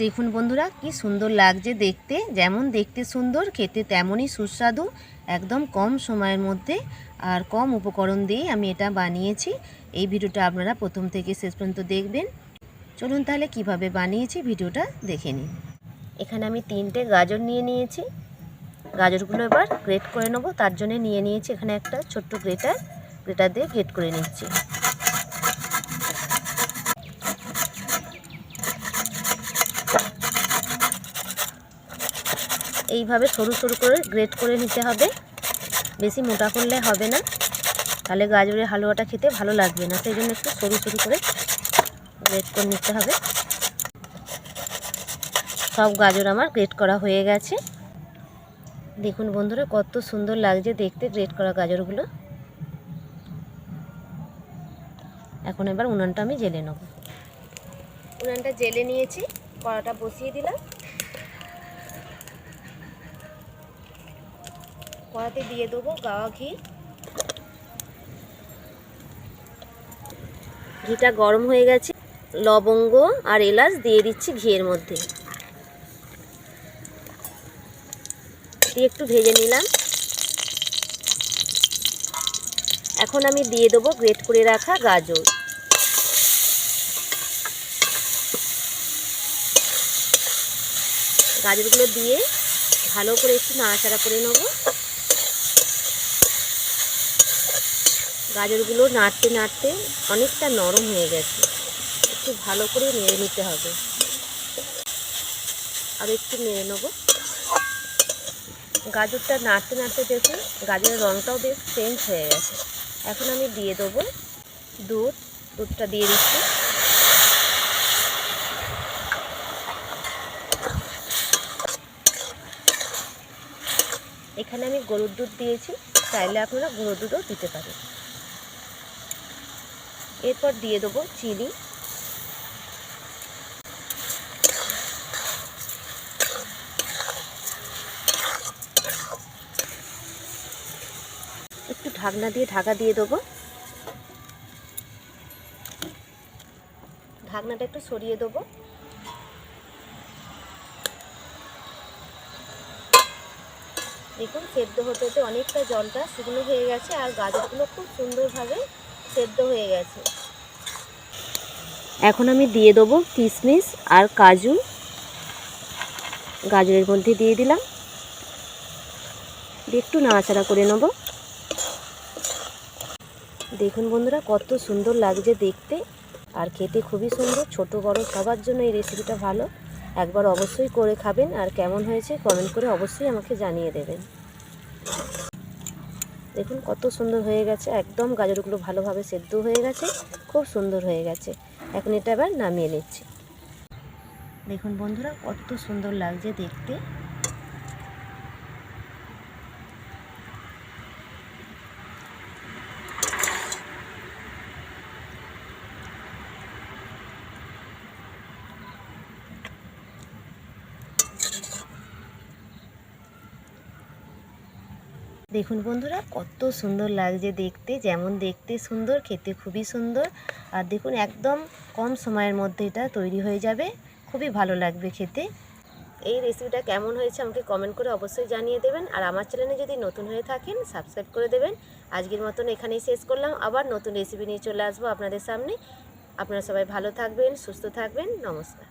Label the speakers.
Speaker 1: দেখুন বন্ধুরা, কি সুন্দর লাগছে দেখতে। যেমন দেখতে সুন্দর, খেতে তেমনই সুস্বাদু, একদম কম সময়ের মধ্যে আর কম উপকরণ দিয়ে আমি এটা বানিয়েছি। এই ভিডিওটা আপনারা প্রথম থেকে শেষ পর্যন্ত দেখবেন। চলুন তাহলে কীভাবে বানিয়েছি ভিডিওটা দেখে নিন এখানে আমি তিনটে গাজর নিয়ে নিয়েছি। গাজরগুলো এবার গ্রেট করে নেব। তার জন্য নিয়ে নিয়েছি এখানে একটা ছোট্ট গ্রেটার গ্রেটার দিয়ে গ্রেট করে নিচ্ছি। এইভাবে সরু সরু করে গ্রেট করে নিতে হবে। বেশি মোটা করলে হবে না। তাহলে গাজরের হালুয়াটা খেতে ভালো লাগবে না। সেই জন্য একটু সরু সরু করে গ্রেট করে নিতে হবে। সব গাজর আমার গ্রেট করা হয়ে গেছে। দেখুন বন্ধুরা, কত সুন্দর লাগছে দেখতে গ্রেট করা গাজরগুলো। এখন এবার উনানটা আমি জেলে নেব। উনানটা জেলে নিয়েছি, কড়াটা বসিয়ে দিলাম। কড়াতে দিয়ে দেবো গাওয়া ঘি। ঘিটা গরম হয়ে গেছে। লবঙ্গ আর এলাচ দিয়ে দিচ্ছি ঘিয়ের মধ্যে। দিয়ে একটু ভেজে নিলাম। এখন আমি দিয়ে দেবো গ্রেট করে রাখা গাজর। গাজরগুলো দিয়ে ভালো করে একটু নাড়াচাড়া করে নেব। গাজরগুলো নাড়তে নাড়তে অনেকটা নরম হয়ে গেছে। একটু ভালো করে নেড়ে নিতে হবে। আর একটু নেড়ে নেব। গাজরটা নাড়তে নাড়তে দেখুন গাজরের রঙটাও বেশ চেঞ্জ হয়ে গেছে। এখন আমি দিয়ে দেবো দুধ। দুধটা দিয়ে দিচ্ছি। এখানে আমি গরুর দুধ দিয়েছি। চাইলে আপনারা গরুর দুধও দিতে পারেন। এরপর দিয়ে দেবো চিনি। একটু ঢাকনা দিয়ে ঢাকা দিয়ে দেবো। ঢাকনাটা একটু সরিয়ে দেবো। দেখুন, সেদ্ধ হতে হতে অনেকটা জলটা শুকনো হয়ে গেছে আর গাজরগুলো খুব সুন্দরভাবে সেদ্ধ হয়ে গেছে। এখন আমি দিয়ে দেবো কিশমিশ আর কাজু। গাজরের মধ্যে দিয়ে দিলাম। একটু নাড়াচাড়া করে নেব। দেখুন বন্ধুরা, কত সুন্দর লাগছে দেখতে আর খেতে খুবই সুন্দর। ছোট, বড়, সবার জন্য এই রেসিপিটা ভালো। একবার অবশ্যই করে খাবেন আর কেমন হয়েছে কমেন্ট করে অবশ্যই আমাকে জানিয়ে দেবেন। দেখুন কত সুন্দর হয়ে গেছে। একদম গাজরগুলো ভালোভাবে সেদ্ধ হয়ে গেছে, খুব সুন্দর হয়ে গেছে। এখন এটা এবার নামিয়ে নিচ্ছি। দেখুন বন্ধুরা, কত সুন্দর লাগছে দেখতে। দেখুন বন্ধুরা, কত সুন্দর লাগছে দেখতে। যেমন দেখতে সুন্দর, খেতে খুবই সুন্দর। আর দেখুন, একদম কম সময়ের মধ্যে এটা তৈরি হয়ে যাবে। খুবই ভালো লাগবে খেতে। এই রেসিপিটা কেমন হয়েছে আমাকে কমেন্ট করে অবশ্যই জানিয়ে দেবেন। আর আমার চ্যানেলে যদি নতুন হয়ে থাকেন সাবস্ক্রাইব করে দেবেন। আজকের মতন এখানেই শেষ করলাম। আবার নতুন রেসিপি নিয়ে চলে আসব আপনাদের সামনে। আপনারা সবাই ভালো থাকবেন, সুস্থ থাকবেন। নমস্কার।